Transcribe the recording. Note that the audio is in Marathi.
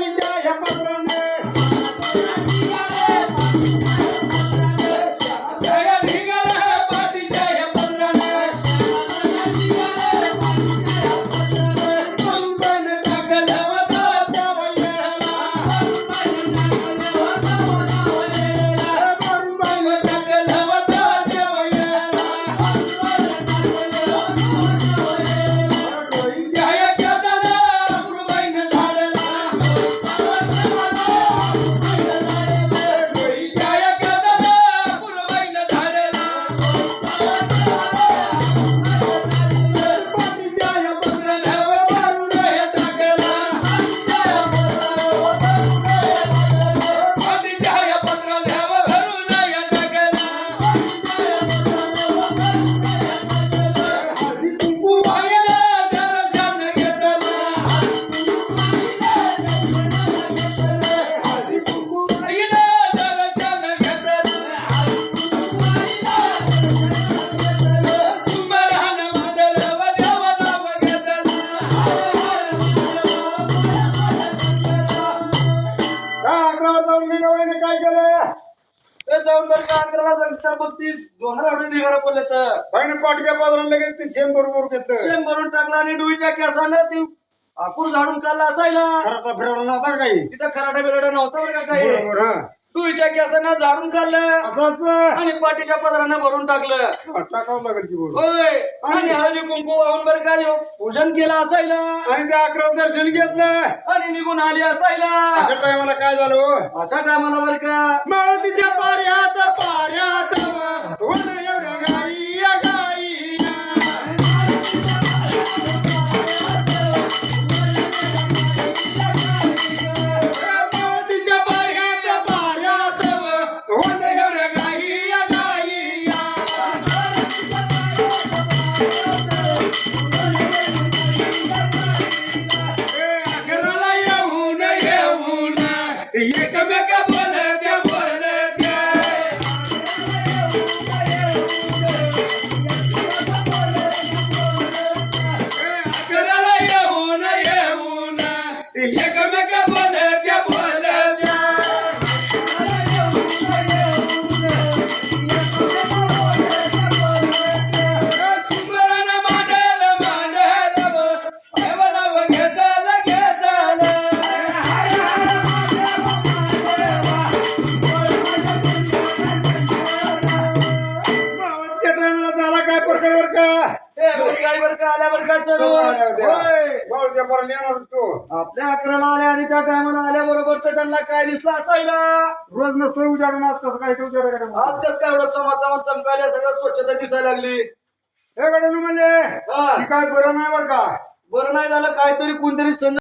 पाठीच्या जाऊन तर का अकराला रंगसर बघतीस दोन आठवडे निघाला पडले तर. बाईने पाठीच्या पत्राने लगेच ते शेण बरोबर घेतलं. शेण भरून टाकला आणि डुईच्या केसानं ती आकूर झाडून काढला असायला. खराटा फिरवला नव्हता काही? तिथं खराटा बिराटा नव्हता बरं का काही? बरोबर हा. डुईच्या केसानं झाडून काढलं असं असं आणि पाठीच्या पदरानं भरून टाकलं. टाकावं लागेल की बोल? होय. आणि हळदी कुंकू वाहून बरं का ह्यो पूजन केलं असायला. आणि त्या अकरा दर्शन घेतलं. आणि निघून आली असायला. अशा टायमाला काय झालं हो? अशा टायमाला बरं का? make up. आल्या बरं का आपल्या अकराला आल्या आणि त्या टायमाला आल्या बरोबर तर त्यांना काय दिसलं असायला? रोज नसतो उजाडून आज कसं काय ते उजाड आज कस काय एवढं चमा चमा चमकायला सगळं स्वच्छता दिसायला लागली? हे कडे म्हणजे हा. काय बरं नाही बर का? बरं नाही झालं काहीतरी कोणतरी संधी